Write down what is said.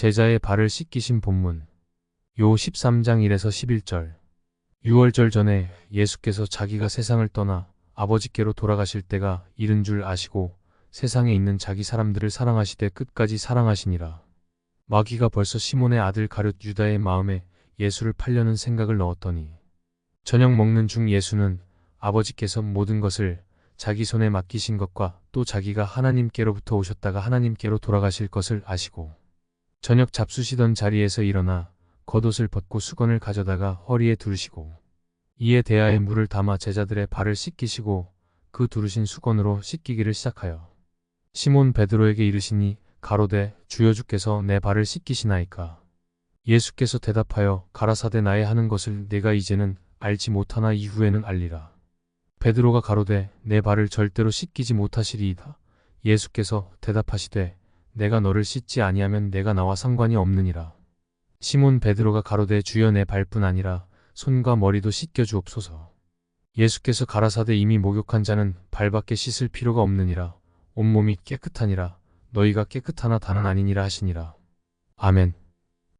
제자의 발을 씻기신 본문. 요 13장 1에서 11절. 6월절 전에 예수께서 자기가 세상을 떠나 아버지께로 돌아가실 때가 이른 줄 아시고 세상에 있는 자기 사람들을 사랑하시되 끝까지 사랑하시니라. 마귀가 벌써 시몬의 아들 가룟 유다의 마음에 예수를 팔려는 생각을 넣었더니 저녁 먹는 중 예수는 아버지께서 모든 것을 자기 손에 맡기신 것과 또 자기가 하나님께로부터 오셨다가 하나님께로 돌아가실 것을 아시고 저녁 잡수시던 자리에서 일어나 겉옷을 벗고 수건을 가져다가 허리에 두르시고 이에 대하에 물을 담아 제자들의 발을 씻기시고 그 두르신 수건으로 씻기기를 시작하여 시몬 베드로에게 이르시니 가로되 주여 주께서 내 발을 씻기시나이까? 예수께서 대답하여 가라사대 나의 하는 것을 내가 이제는 알지 못하나 이후에는 알리라. 베드로가 가로되 내 발을 절대로 씻기지 못하시리이다. 예수께서 대답하시되 내가 너를 씻지 아니하면 내가 나와 상관이 없느니라. 시몬 베드로가 가로되 주여 내 발뿐 아니라 손과 머리도 씻겨 주옵소서. 예수께서 가라사대 이미 목욕한 자는 발밖에 씻을 필요가 없느니라. 온몸이 깨끗하니라. 너희가 깨끗하나 다는 아니니라 하시니라. 아멘